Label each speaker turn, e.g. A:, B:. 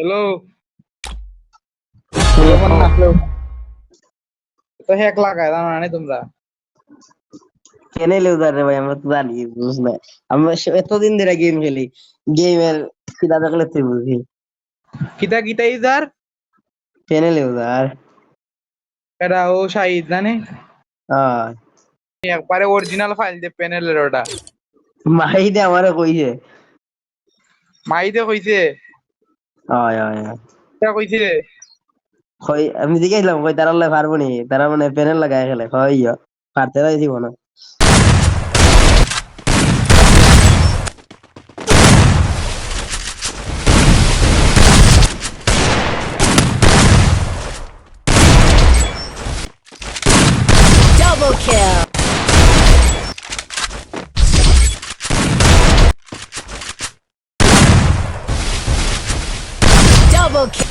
A: Hello তো hack লাগায় জানো না তোমরা?
B: কেনে রে ভাই আমরা তো জানি বুঝ না। আমরা এতদিন ধরে গেম খেলি গেমের কিতা দেখলে তুই বুঝি
A: কিতা কিতা ইজার
B: কেনে লুজার
A: এটা ও শাহিদ জানে?
B: হ্যাঁ
A: একবারে অরিজিনাল ফাইল দে প্যানেলের ওটা।
B: মাই দে আমারে কইছে।
A: মাইতে কইছে?
B: হয় হয় হয়।
A: কইছে
B: কই আমি জিজ্ঞাসলাম কই তারা লাই পারব নি? তারা মানে প্যানেল লাগাই খেলে কই ইয়া পারতে রাই দিব
C: Double kill.